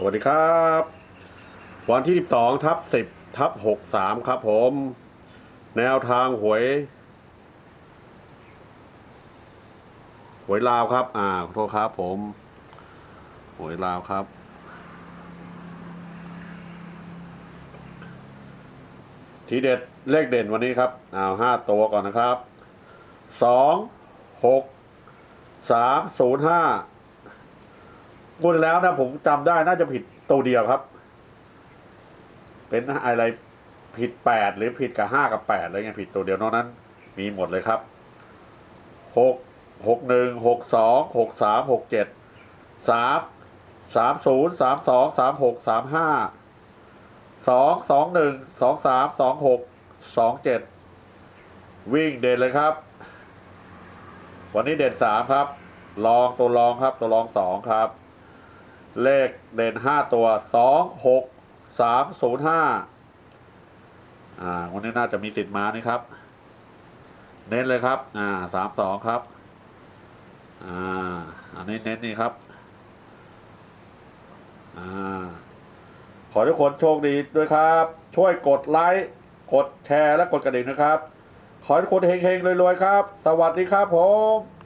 สวัสดีครับ วันที่ 12ทับ10ทับ63 ครับผม แนวทางหวย หวยลาวครับ อ่าขอโทษครับผม หวยลาวครับ ทีเด็ดเลขเด่นวันนี้ครับอ้าวห้าตัวก่อนนะครับสองหกสามศูนย์ห้า พูดแล้วนะผมจำได้น่าจะผิดตัวเดียวครับ เป็นอะไรผิดแปดหรือผิดกับห้ากับแปดอะไรเงี้ยผิดตัวเดียวนอกนั้น มีหมดเลยครับหกหกหนึ่งหกสองหกสามหกเจ็ดสามสามศูนย์สามสองสามหกสามห้าสองสองหนึ่งสองสามสองหกสองเจ็ดวิ่งเด่นเลยครับ วันนี้เด่นสามครับ ลองตัวรองครับตัวรองสองครับ เลขเด่นห้าตัวสองหกสามศูนย์ห้าอ่าวันนี้น่าจะมีสิทธิ์มานี่ครับ เน้นเลยครับ อ่าสามสองครับ อ่า อันนี้เน้นนี่ครับ อ่า ขอทุกคนโชคดีด้วยครับ ช่วยกดไลค์ กดแชร์และกดกระดิ่งนะครับ ขอทุกคนเฮงๆรวยๆครับ สวัสดีครับผม